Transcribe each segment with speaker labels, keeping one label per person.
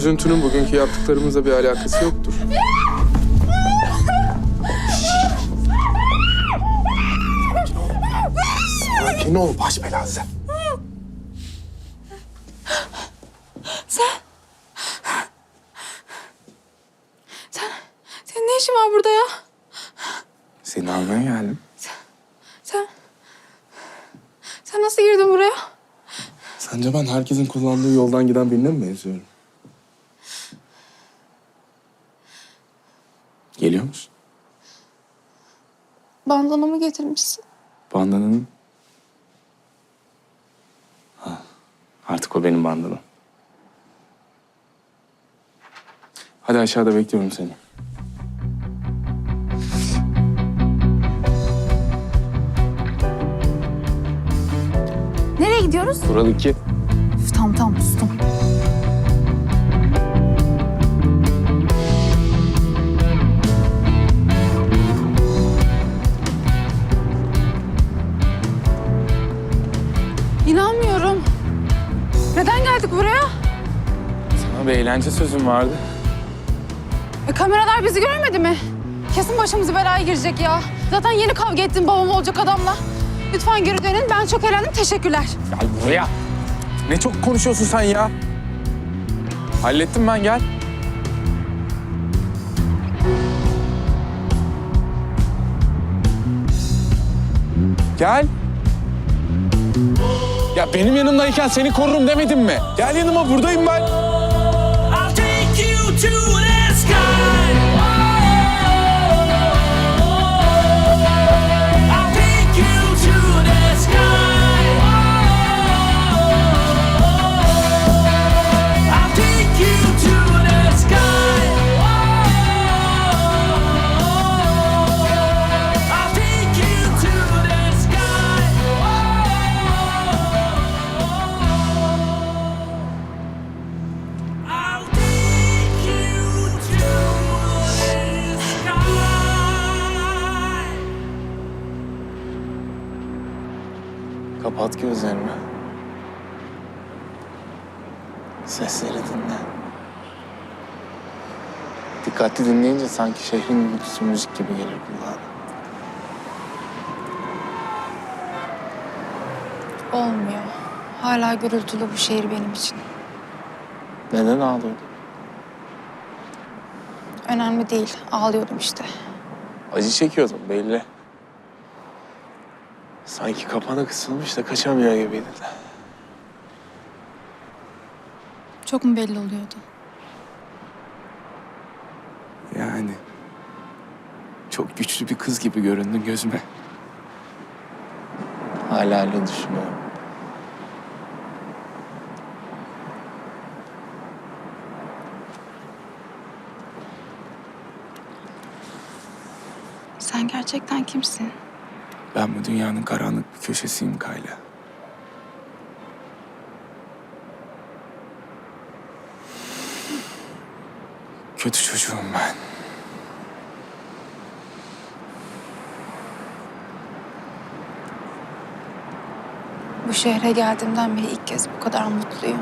Speaker 1: üzüntünün bugünkü yaptıklarımızla bir alakası yoktur.
Speaker 2: Sakin ol baş belası.
Speaker 3: Sen, senin ne işin var burada ya?
Speaker 1: Seni almaya geldim.
Speaker 3: Sen, sen nasıl girdin buraya?
Speaker 1: Sence ben herkesin kullandığı yoldan giden birine mi benziyorum? Geliyor musun?
Speaker 3: Bandanamı getirmişsin.
Speaker 1: Bandananın... Ha, artık o benim bandanam. Hadi aşağıda bekliyorum seni.
Speaker 3: Nereye gidiyoruz?
Speaker 1: Kural 2.
Speaker 3: Üf, tamam tamam
Speaker 1: Bir eğlence sözüm vardı.
Speaker 3: E, kameralar bizi görmedi mi? Kesin başımız belaya girecek ya. Zaten yeni kavga ettim babam olacak adamla. Lütfen geri dönün. Ben çok eğlendim. Teşekkürler.
Speaker 1: Gel buraya. Ne çok konuşuyorsun sen ya. Hallettim ben gel. Gel. Ya benim yanımdayken seni korurum demedim mi? Gel yanıma buradayım ben. Kapat gözlerini. Sesleri dinle. Dikkatli dinleyince sanki şehrin gürültüsü müzik gibi gelir kulağına.
Speaker 3: Olmuyor. Hala gürültülü bu şehir benim için.
Speaker 1: Neden ağlıyordun?
Speaker 3: Önemli değil. Ağlıyordum işte.
Speaker 1: Acı çekiyordun belli. Sanki kapana kısılmış da kaçamıyor gibiydin.
Speaker 3: Çok mu belli oluyordu?
Speaker 1: Yani çok güçlü bir kız gibi göründün gözüme. Hala öyle düşünüyorum.
Speaker 3: Sen gerçekten kimsin?
Speaker 1: Ben bu dünyanın karanlık bir köşesiyim Kayla. Kötü çocuğum ben.
Speaker 3: Bu şehre geldiğimden beri ilk kez bu kadar mutluyum.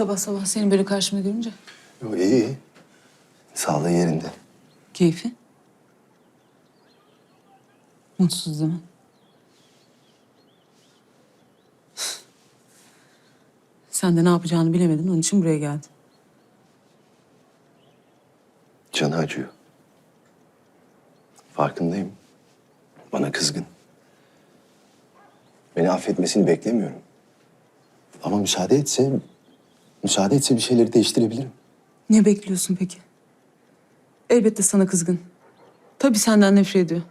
Speaker 4: Sabah sabah seni böyle karşımda görünce.
Speaker 2: Yo, iyi iyi. Sağlığı yerinde.
Speaker 4: Keyfi? Mutsuz değil mi? Sen de ne yapacağını bilemedin. Onun için buraya geldin.
Speaker 2: Canı acıyor. Farkındayım. Bana kızgın. Beni affetmesini beklemiyorum. Ama müsaade etse müsaade etse bir şeyleri değiştirebilirim.
Speaker 4: Ne bekliyorsun peki? Elbette sana kızgın. Tabii senden nefret ediyor.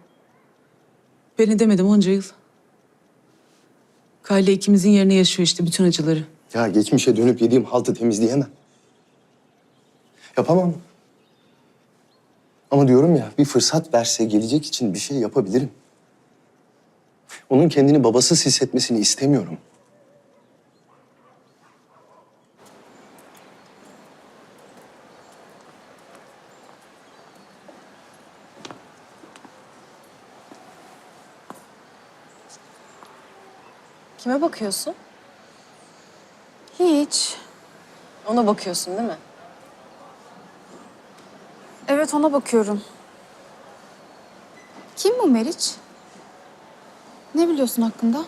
Speaker 4: Beni demedim onca yıl. Kayla ikimizin yerine yaşıyor işte bütün acıları.
Speaker 2: Ya geçmişe dönüp yediğim haltı temizleyemem. Yapamam. Ama diyorum ya bir fırsat verse gelecek için bir şey yapabilirim. Onun kendini babasız hissetmesini istemiyorum.
Speaker 5: Kime bakıyorsun?
Speaker 3: Hiç.
Speaker 5: Ona bakıyorsun değil mi?
Speaker 3: Evet ona bakıyorum. Kim bu Meriç? Ne biliyorsun hakkında?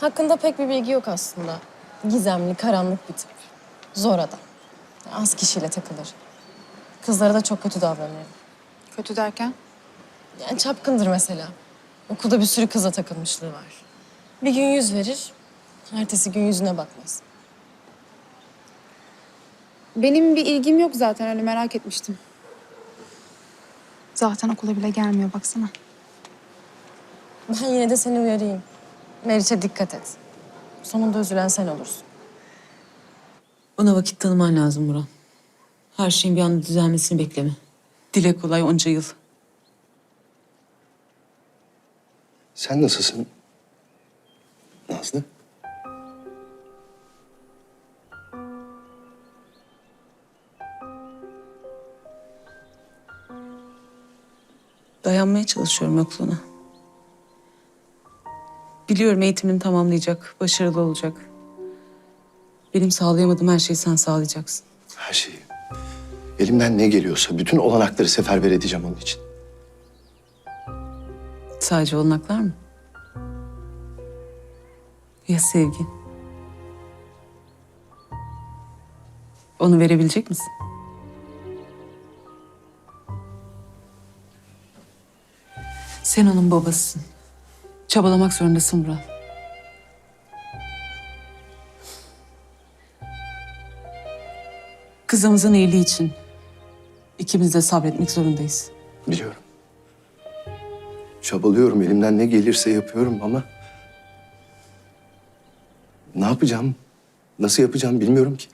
Speaker 5: Hakkında pek bir bilgi yok aslında. Gizemli, karanlık bir tip. Zor adam. Az kişiyle takılır. Kızlara da çok kötü davranıyor.
Speaker 3: Kötü derken?
Speaker 5: Yani çapkındır mesela. Okulda bir sürü kıza takılmışlığı var. Bir gün yüz verir, ertesi gün yüzüne bakmaz.
Speaker 3: Benim bir ilgim yok zaten öyle merak etmiştim. Zaten okula bile gelmiyor baksana.
Speaker 5: Ben yine de seni uyarayım. Meriç'e dikkat et. Sonunda üzülen sen olursun.
Speaker 4: Bana vakit tanıman lazım Murat. Her şeyin bir anda düzelmesini bekleme. Dile kolay onca yıl.
Speaker 2: Sen nasılsın? Nazlı?
Speaker 4: Dayanmaya çalışıyorum yokluğuna. Biliyorum eğitimini tamamlayacak, başarılı olacak. Benim sağlayamadığım her şeyi sen sağlayacaksın.
Speaker 2: Her şeyi. Elimden ne geliyorsa bütün olanakları seferber edeceğim onun için.
Speaker 4: Sadece olanaklar mı? Ya sevgin? Onu verebilecek misin? Sen onun babasısın. Çabalamak zorundasın Murat. Kızımızın iyiliği için ikimiz de sabretmek zorundayız.
Speaker 2: Biliyorum. Çabalıyorum, elimden ne gelirse yapıyorum ama... Ne yapacağım, nasıl yapacağım bilmiyorum ki.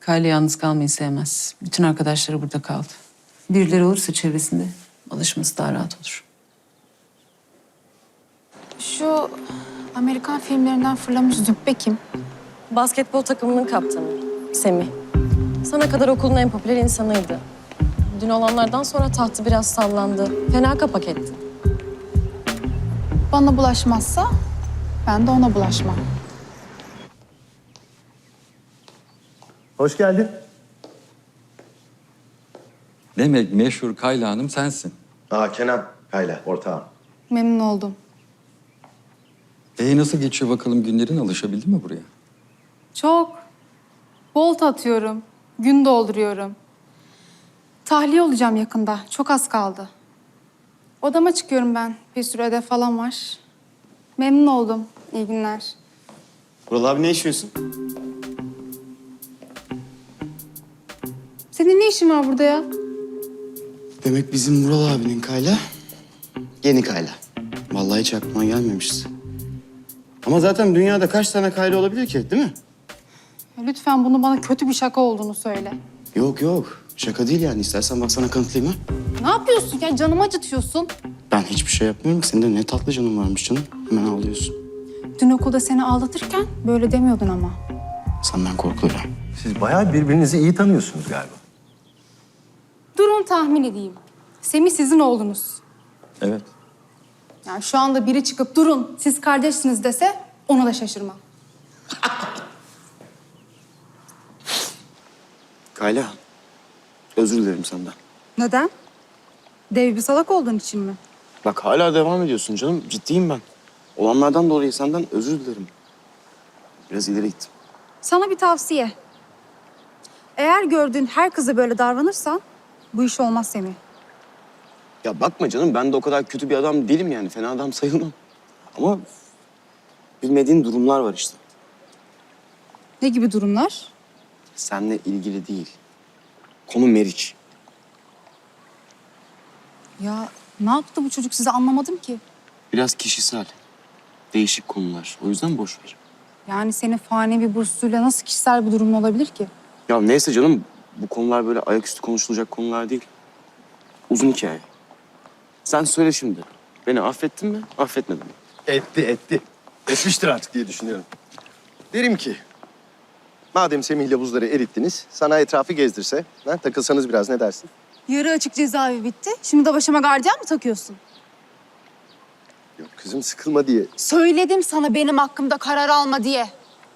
Speaker 4: Kayla yalnız kalmayı sevmez. Bütün arkadaşları burada kaldı. Birileri olursa çevresinde alışması daha rahat olur.
Speaker 3: Şu Amerikan filmlerinden fırlamış züppe kim?
Speaker 5: Basketbol takımının kaptanı Semih. Sana kadar okulun en popüler insanıydı. Dün olanlardan sonra tahtı biraz sallandı. Fena kapak etti.
Speaker 3: Bana bulaşmazsa ben de ona bulaşmam.
Speaker 2: Hoş geldin.
Speaker 6: Demek meşhur Kayla Hanım sensin.
Speaker 2: Aa Kenan, Kayla, ortağım.
Speaker 3: Memnun oldum.
Speaker 6: E nasıl geçiyor bakalım günlerin alışabildin mi buraya?
Speaker 3: Çok. Bolt atıyorum. Gün dolduruyorum. Tahliye olacağım yakında. Çok az kaldı. Odama çıkıyorum ben. Bir sürü ödev falan var. Memnun oldum. İyi günler.
Speaker 7: Vural abi ne işiyorsun?
Speaker 3: Senin ne işin var burada ya?
Speaker 7: Demek bizim Vural abinin kayla yeni kayla. Vallahi hiç aklıma gelmemişti. Ama zaten dünyada kaç tane kayla olabilir ki değil mi?
Speaker 3: Lütfen bunu bana kötü bir şaka olduğunu söyle.
Speaker 7: Yok yok. Şaka değil yani. İstersen bak sana kanıtlayayım ha.
Speaker 3: Ne yapıyorsun ya? Canımı acıtıyorsun.
Speaker 7: Ben hiçbir şey yapmıyorum ki. Senin de ne tatlı canın varmış canım. Hemen ağlıyorsun.
Speaker 3: Dün okulda seni aldatırken böyle demiyordun ama.
Speaker 7: Senden korkuyorum.
Speaker 2: Siz bayağı birbirinizi iyi tanıyorsunuz galiba.
Speaker 3: Durun tahmin edeyim. Semih sizin oğlunuz.
Speaker 6: Evet.
Speaker 3: Yani şu anda biri çıkıp durun siz kardeşsiniz dese onu da şaşırmam.
Speaker 7: Kayla. Özür dilerim senden.
Speaker 3: Neden? Dev bir salak olduğun için mi?
Speaker 7: Bak hala devam ediyorsun canım. Ciddiyim ben. Olanlardan dolayı senden özür dilerim. Biraz ileri gittim.
Speaker 3: Sana bir tavsiye. Eğer gördüğün her kıza böyle davranırsan bu iş olmaz Semih.
Speaker 7: Ya bakma canım ben de o kadar kötü bir adam değilim yani. Fena adam sayılmam. Ama bilmediğin durumlar var işte.
Speaker 3: Ne gibi durumlar?
Speaker 7: Seninle ilgili değil. Konu Meriç.
Speaker 3: Ya ne yaptı bu çocuk size anlamadım ki.
Speaker 7: Biraz kişisel. Değişik konular. O yüzden boş ver.
Speaker 3: Yani senin fani bir bursuyla nasıl kişisel bir durumun olabilir ki?
Speaker 7: Ya neyse canım bu konular böyle ayaküstü konuşulacak konular değil. Uzun hikaye. Sen söyle şimdi. Beni affettin mi, affetmedin mi?
Speaker 2: Etti, etti. Etmiştir artık diye düşünüyorum. Derim ki, madem Semih'le buzları erittiniz, sana etrafı gezdirse, ha, takılsanız biraz ne dersin?
Speaker 3: Yarı açık cezaevi bitti. Şimdi de başıma gardiyan mı takıyorsun?
Speaker 2: Yok kızım sıkılma diye.
Speaker 3: Söyledim sana benim hakkımda karar alma diye.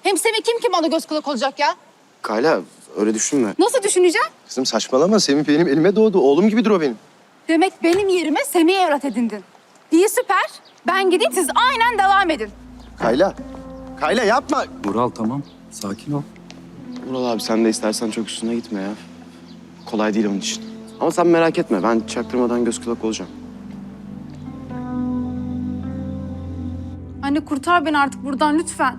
Speaker 3: Hem Semih kim ki bana göz kulak olacak ya?
Speaker 7: Kayla öyle düşünme.
Speaker 3: Nasıl düşüneceğim?
Speaker 2: Kızım saçmalama, Semih benim elime doğdu. Oğlum gibidir o benim.
Speaker 3: Demek benim yerime Semih'i evlat edindin. İyi süper. Ben gideyim siz aynen devam edin.
Speaker 2: Kayla, Kayla yapma.
Speaker 6: Vural tamam. Sakin ol.
Speaker 7: Vural abi sen de istersen çok üstüne gitme ya. Kolay değil onun için. Ama sen merak etme ben çaktırmadan göz kulak olacağım.
Speaker 3: Anne kurtar beni artık buradan lütfen.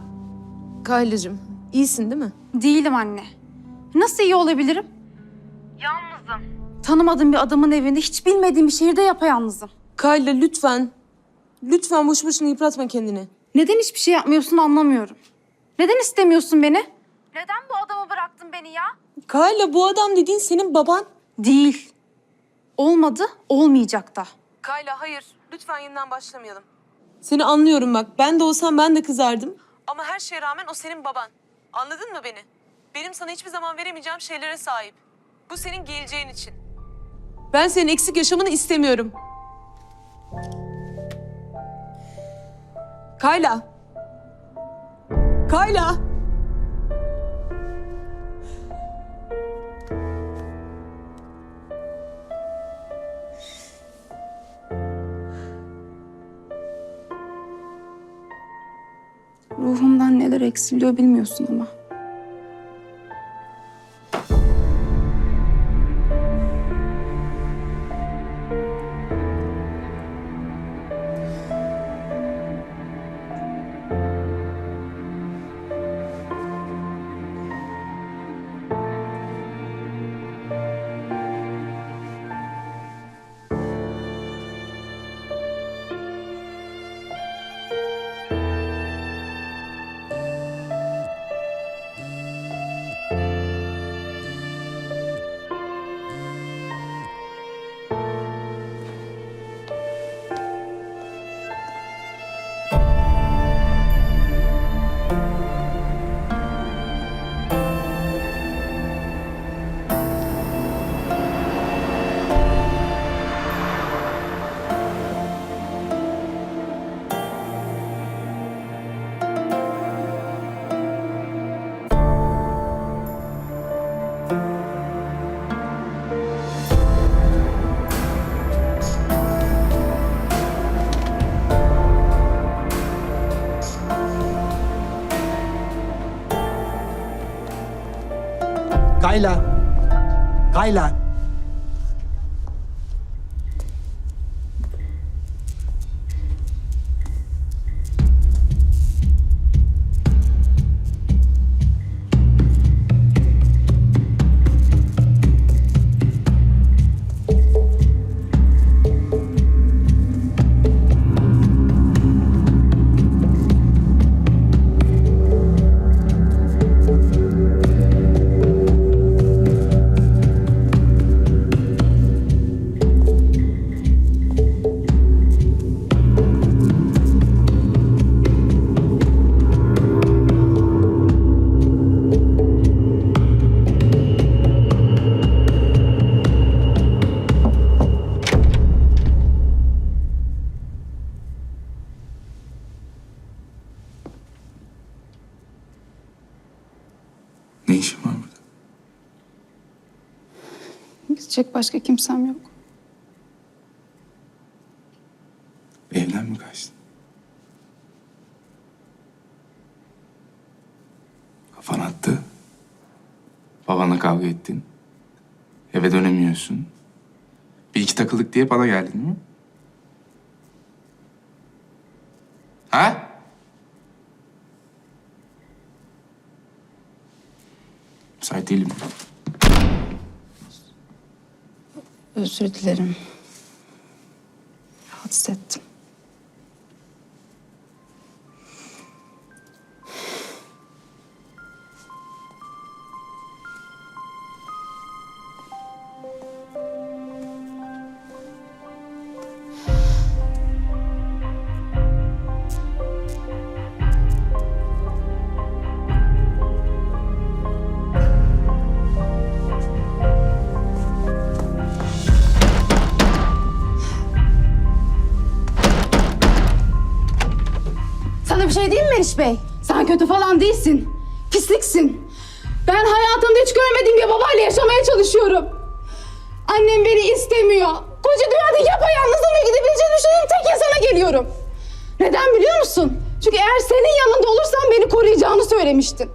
Speaker 8: Kaylacığım, iyisin değil mi?
Speaker 3: Değilim anne. Nasıl iyi olabilirim? Yalnızım. Tanımadığım bir adamın evinde, hiç bilmediğim bir şehirde yapayalnızım.
Speaker 9: Kayla lütfen. Lütfen boş boşuna yıpratma kendini.
Speaker 3: Neden hiçbir şey yapmıyorsun anlamıyorum. Neden istemiyorsun beni? Neden bu adamı bıraktın beni ya?
Speaker 9: Kayla bu adam dediğin senin baban.
Speaker 3: Değil. Olmadı, olmayacak da.
Speaker 9: Kayla hayır. Lütfen yeniden başlamayalım. Seni anlıyorum bak. Ben de olsam ben de kızardım. Ama her şeye rağmen o senin baban. Anladın mı beni? Benim sana hiçbir zaman veremeyeceğim şeylere sahip. Bu senin geleceğin için. Ben senin eksik yaşamını istemiyorum. Kayla. Kayla.
Speaker 3: Ruhumdan neler eksiliyor bilmiyorsun ama.
Speaker 10: Kayla. Kayla.
Speaker 3: edecek başka kimsem yok.
Speaker 1: Evden mi kaçtın? Kafan attı. Babanla kavga ettin. Eve dönemiyorsun. Bir iki takılık diye bana geldin mi? Ha? Müsait değilim.
Speaker 11: Özür dilerim.
Speaker 3: Meriç Bey? Sen kötü falan değilsin. Pisliksin. Ben hayatımda hiç görmediğim bir babayla yaşamaya çalışıyorum. Annem beni istemiyor. Koca dünyada yapayalnızım ve gidebileceğini düşündüğüm tek insana geliyorum. Neden biliyor musun? Çünkü eğer senin yanında olursam beni koruyacağını söylemiştin.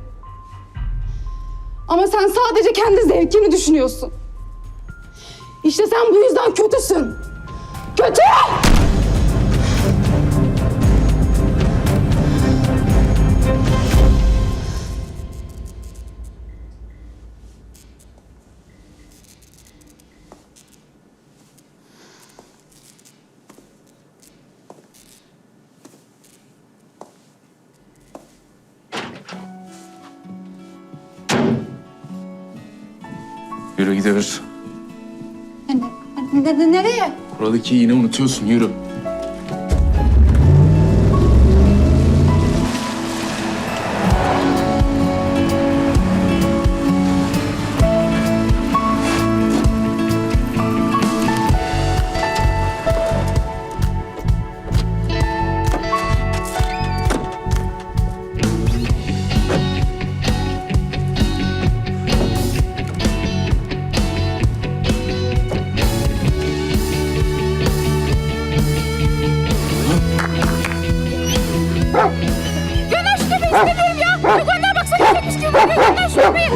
Speaker 3: Ama sen sadece kendi zevkini düşünüyorsun. İşte sen bu yüzden kötüsün. Kötü!
Speaker 1: Yürü gidiyoruz.
Speaker 3: Ne, ne- nereye?
Speaker 1: Buradaki yine unutuyorsun. Yürü.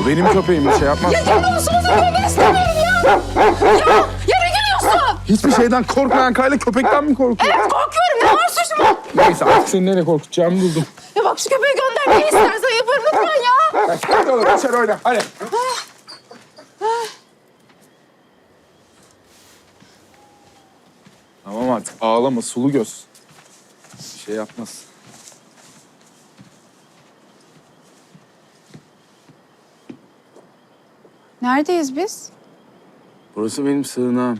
Speaker 1: O benim köpeğim. Bir şey yapmaz.
Speaker 3: Yere gülüyorsun.
Speaker 1: Hiçbir şeyden korkmayan Kayla köpekten mi korkuyor?
Speaker 3: Evet korkuyorum. Ne var suçum?
Speaker 1: Neyse artık seni nereye korkutacağımı buldum.
Speaker 3: Ya bak şu köpeği gönder. Ne istersen yaparım lütfen ya.
Speaker 1: Hadi oğlum içeri oyna. Hadi. Tamam artık ağlama sulu göz. Bir şey yapmaz.
Speaker 11: Neredeyiz biz?
Speaker 1: Burası benim sığınağım.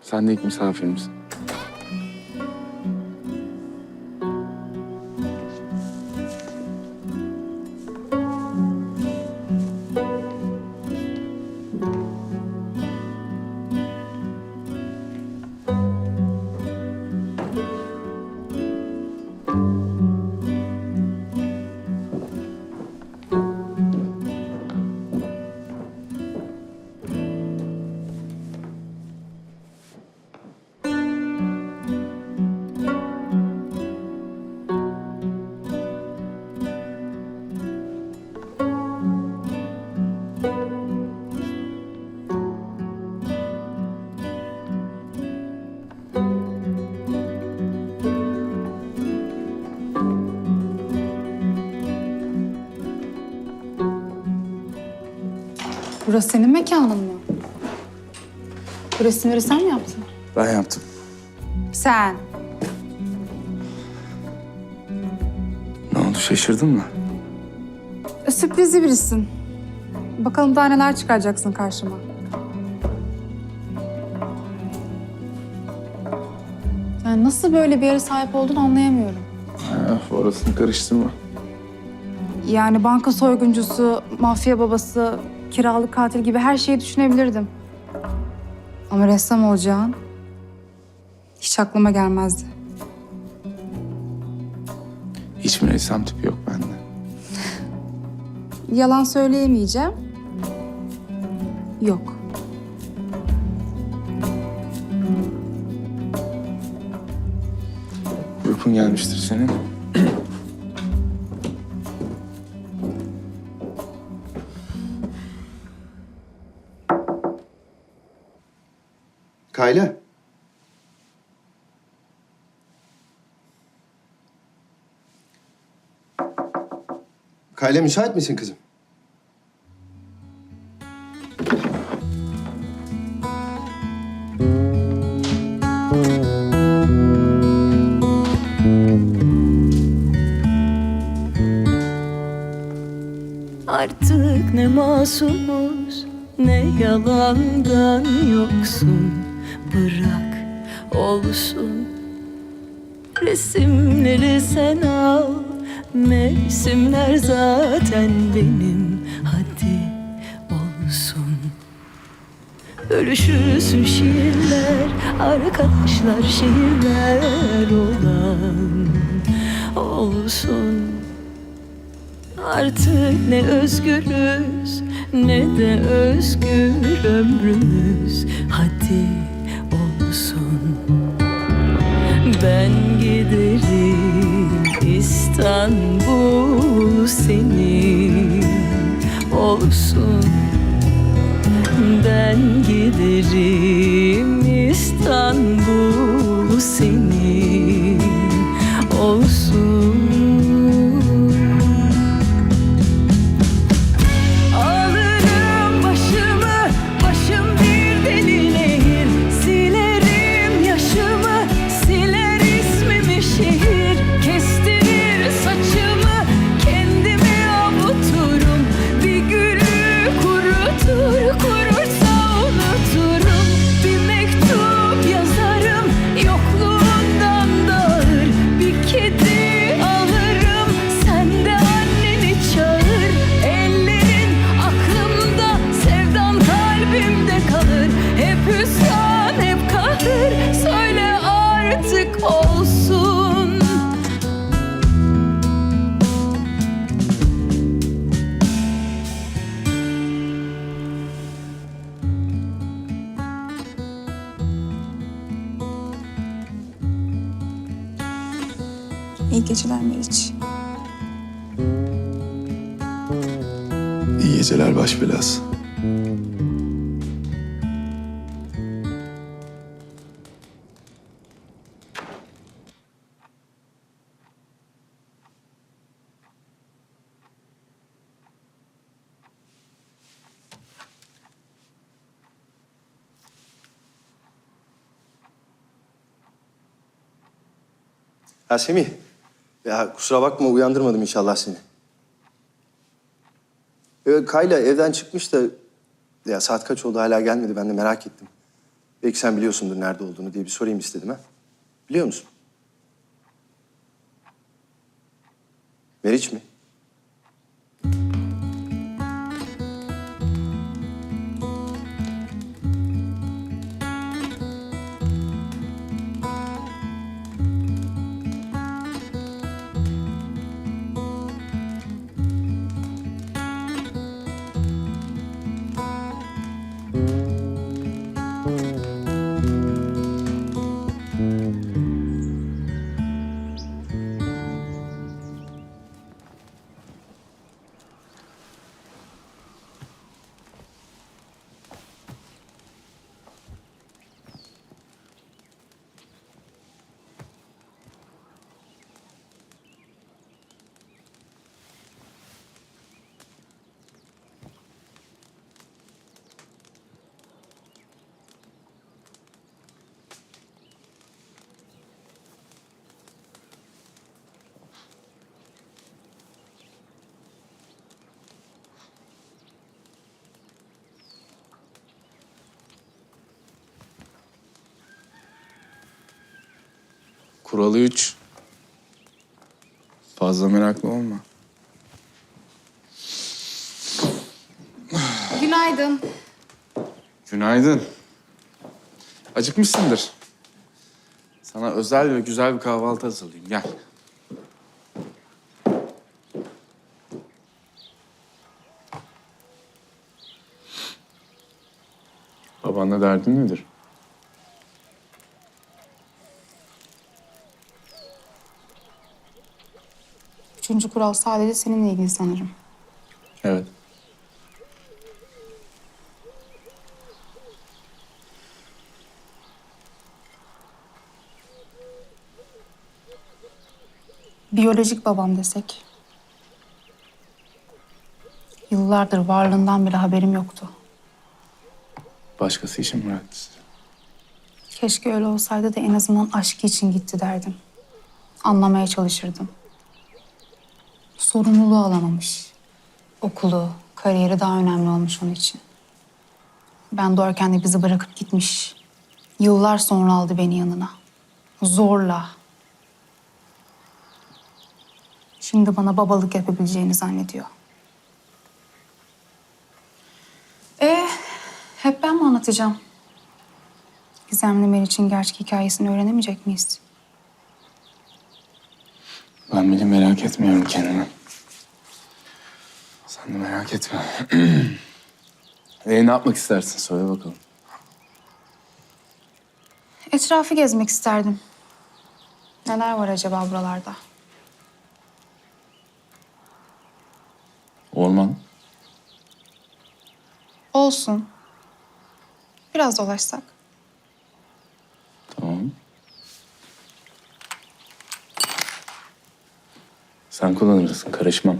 Speaker 1: Sen de ilk misafirimsin.
Speaker 11: Burası senin mekanın mı? Bu resimleri sen mi yaptın?
Speaker 1: Ben yaptım.
Speaker 11: Sen.
Speaker 1: Ne oldu şaşırdın mı?
Speaker 11: Sürprizli birisin. Bakalım daha neler çıkaracaksın karşıma. Yani nasıl böyle bir yere sahip olduğunu anlayamıyorum.
Speaker 1: Öf, orasını karıştırma.
Speaker 11: Yani banka soyguncusu, mafya babası, kiralık katil gibi her şeyi düşünebilirdim. Ama ressam olacağın hiç aklıma gelmezdi.
Speaker 1: Hiç mi ressam tipi yok bende?
Speaker 11: Yalan söyleyemeyeceğim. Yok.
Speaker 1: Uykun gelmiştir senin.
Speaker 2: Kayla. Kayla müsait misin kızım?
Speaker 12: Artık ne masumuz ne yalandan yoksun Bırak olsun. Resimleri sen al Mevsimler zaten benim. Hadi olsun. Bölüşürsün şiirler Arkadaşlar şehirler olan Olsun. Artık ne özgürüz ne de özgür ömrümüz. Hadi Ben giderim. İstanbul senin olsun. Ben giderim İstanbul
Speaker 2: İyi geceler baş belası. Ha Semih. Ya kusura bakma uyandırmadım inşallah seni. Ee, Kayla evden çıkmış da ya saat kaç oldu hala gelmedi ben de merak ettim. Belki sen biliyorsundur nerede olduğunu diye bir sorayım istedim ha. Biliyor musun? Meriç mi?
Speaker 1: Kuralı üç. Fazla meraklı olma.
Speaker 3: Günaydın.
Speaker 1: Günaydın. Acıkmışsındır. Sana özel ve güzel bir kahvaltı hazırlayayım. Gel. Babanla derdin nedir?
Speaker 3: Üçüncü kural sadece seninle ilgili sanırım.
Speaker 1: Evet.
Speaker 3: Biyolojik babam desek. Yıllardır varlığından bile haberim yoktu.
Speaker 1: Başkası için bıraktı sizi.
Speaker 3: Keşke öyle olsaydı da en azından aşkı için gitti derdim. Anlamaya çalışırdım. Sorumluluğu alamamış. Okulu, kariyeri daha önemli olmuş onun için. Ben doğarken de bizi bırakıp gitmiş. Yıllar sonra aldı beni yanına. Zorla. Şimdi bana babalık yapabileceğini zannediyor. E hep ben mi anlatacağım? Gizemli Meriç'in gerçek hikayesini öğrenemeyecek miyiz?
Speaker 1: Ben bile merak etmiyorum kendimi. Sen de merak etme. e, ne yapmak istersin? Söyle bakalım.
Speaker 3: Etrafı gezmek isterdim. Neler var acaba buralarda?
Speaker 1: Orman.
Speaker 3: Olsun. Biraz dolaşsak.
Speaker 1: Tamam. Sen kullanırsın. Karışmam.